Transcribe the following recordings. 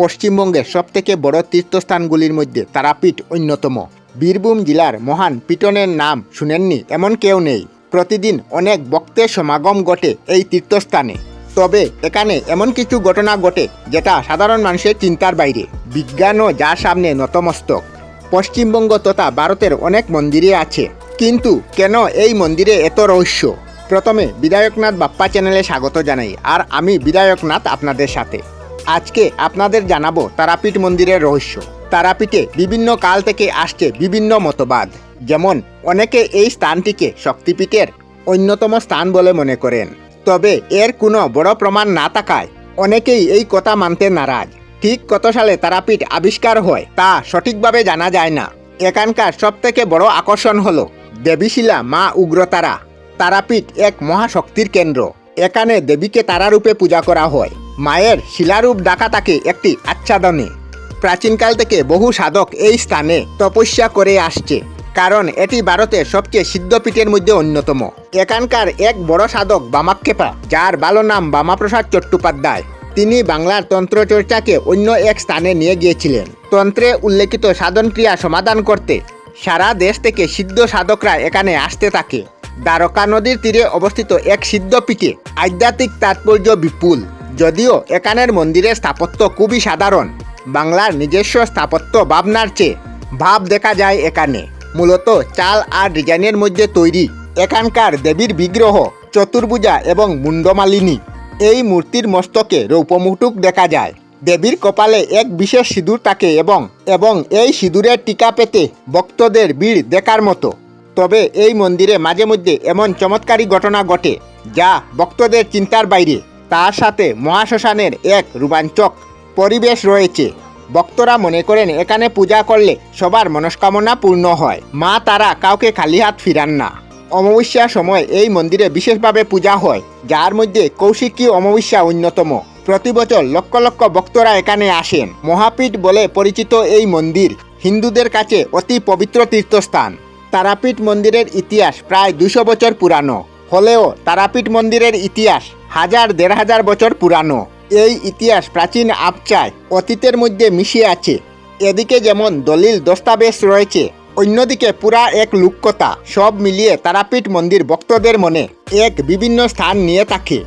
পশ্চিমবঙ্গের সবথেকে বড় তীর্থস্থানগুলির মধ্যে তারাপীঠ অন্যতম। বীরভূম জেলার মহান পিটনের নাম শুনেননি এমন কেউ নেই। প্রতিদিন অনেক ভক্তের সমাগম ঘটে এই তীর্থস্থানে। তবে এখানে এমন কিছু ঘটনা ঘটে যেটা সাধারণ মানুষের চিন্তার বাইরে। বিজ্ঞানও যার সামনে নতমস্তক। পশ্চিমবঙ্গ তথা ভারতের অনেক মন্দিরে আছে। কিন্তু কেন এই মন্দিরে এত রহস্য? প্রথমে বিধায়কনাথ বাপ্পা চ্যানেলে স্বাগত জানাই। আর আমি বিধায়কনাথ আপনাদের সাথে। আজকে আপনাদের জানাব তারাপীঠ মন্দিরের রহস্য। তারাপীঠে বিভিন্ন কাল থেকে আসছে বিভিন্ন মতবাদ। যেমন, অনেকে এই স্থানটিকে শক্তিপীঠের অন্যতম স্থান বলে মনে করেন। তবে এর কোনো বড় প্রমাণ না থাকায় অনেকেই এই কথা মানতে নারাজ। ঠিক কত সালে তারাপীঠ আবিষ্কার হয় তা সঠিকভাবে জানা যায় না। এখানকার সবথেকে বড় আকর্ষণ হল দেবীশিলা মা উগ্রতারা। তারাপীঠ এক মহাশক্তির কেন্দ্র। এখানে দেবীকে তারারূপে পূজা করা হয়। মায়ের শিলারূপ ডাকা থাকে একটি আচ্ছাদনে। প্রাচীনকাল থেকে বহু সাধক এই স্থানে তপস্যা করে আসছে, কারণ এটি ভারতের সবচেয়ে সিদ্ধপীঠের মধ্যে অন্যতম। এখানকার এক বড় সাধক বামাক্ষেপা, যার ভালো নাম বামাপ্রসাদ চট্টোপাধ্যায়, তিনি বাংলার তন্ত্রচর্চাকে অন্য এক স্থানে নিয়ে গিয়েছিলেন। তন্ত্রে উল্লেখিত সাধন ক্রিয়া সমাধান করতে সারা দেশ থেকে সিদ্ধ সাধকরা এখানে আসতে থাকে। দ্বারকা নদীর তীরে অবস্থিত এক সিদ্ধপীঠে আধ্যাত্মিক তাৎপর্য বিপুল। যদিও এখানের মন্দিরের স্থাপত্য খুবই সাধারণ, বাংলার নিজস্ব স্থাপত্য ভাবনার চেয়ে ভাব দেখা যায় এখানে। মূলত চাল আর ডিজাইনের মধ্যে তৈরি এখানকার দেবীর বিগ্রহ, চতুর্ভুজা এবং মুন্ডমালিনী এই মূর্তির মস্তকে রৌপমুটুক দেখা যায়। দেবীর কপালে এক বিশেষ সিঁদুর থাকে এবং এবং এই সিঁদুরের টিকা পেতে ভক্তদের ভিড় দেখার মতো। তবে এই মন্দিরে মাঝে মধ্যে এমন চমৎকারী ঘটনা ঘটে, যা ভক্তদের চিন্তার বাইরে। তার সাথে মহাশ্মশানের এক রোমাঞ্চক পরিবেশ রয়েছে। ভক্তরা মনে করেন এখানে পূজা করলে সবার মনস্কামনা পূর্ণ হয়। মা তারা কাউকে খালি হাত ফিরান না। অমাবস্যার সময় এই মন্দিরে বিশেষভাবে পূজা হয়, যার মধ্যে কৌশিকী অমাবস্যা অন্যতম। প্রতি বছর লক্ষ লক্ষ ভক্তরা এখানে আসেন। মহাপীঠ বলে পরিচিত এই মন্দির হিন্দুদের কাছে অতি পবিত্র তীর্থস্থান। তারাপীঠ মন্দিরের ইতিহাস প্রায় দুশো বছর পুরানো। হলেও তারাপীঠ মন্দিরের ইতিহাস হাজার দেড় হাজার বছর পুরানো। এই ইতিহাস প্রাচীন আপচায় অতীতের মধ্যে মিশে আছে। এদিকে যেমন দলিল দস্তাবেজ রয়েছে, অন্যদিকে পুরা এক লোককথা সব মিলিয়ে তারাপীঠ মন্দির ভক্তদের মনে এক বিভিন্ন স্থান নিয়ে থাকে।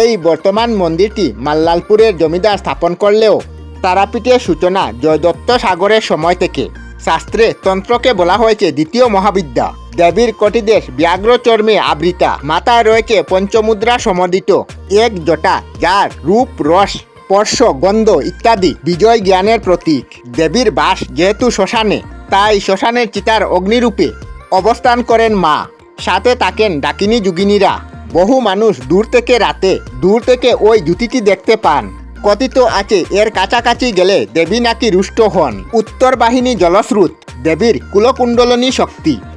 এই বর্তমান মন্দিরটি মাল্লালপুরের জমিদার স্থাপন করলেও তারাপীঠের সূচনা জয়দত্ত সাগরের সময় থেকে। শাস্ত্রে তন্ত্রকে বলা হয়েছে দ্বিতীয় মহাবিদ্যা। দেবীর কটিদেশ ব্যাঘ্র চর্মে আবৃতা। মাথায় রয়েছে পঞ্চমুদ্রা সমদিত এক জটা, যার রূপ, রস, স্পর্শ, গন্ধ ইত্যাদি বিজয় জ্ঞানের প্রতীক। দেবীর বাস যেহেতু শ্মশানে, তাই শ্মশানের চিতার অগ্নিরূপে অবস্থান করেন মা। সাথে থাকেন ডাকিনী যুগিনীরা। বহু মানুষ দূর থেকে রাতে, দূর থেকে ওই জুতিটি দেখতে পান। কথিত আছে, এর কাছাকাছি গেলে দেবী নাকি রুষ্ট হন। উত্তর বাহিনী জলস্রোত, দেবীর কুলকুণ্ডলনী শক্তি।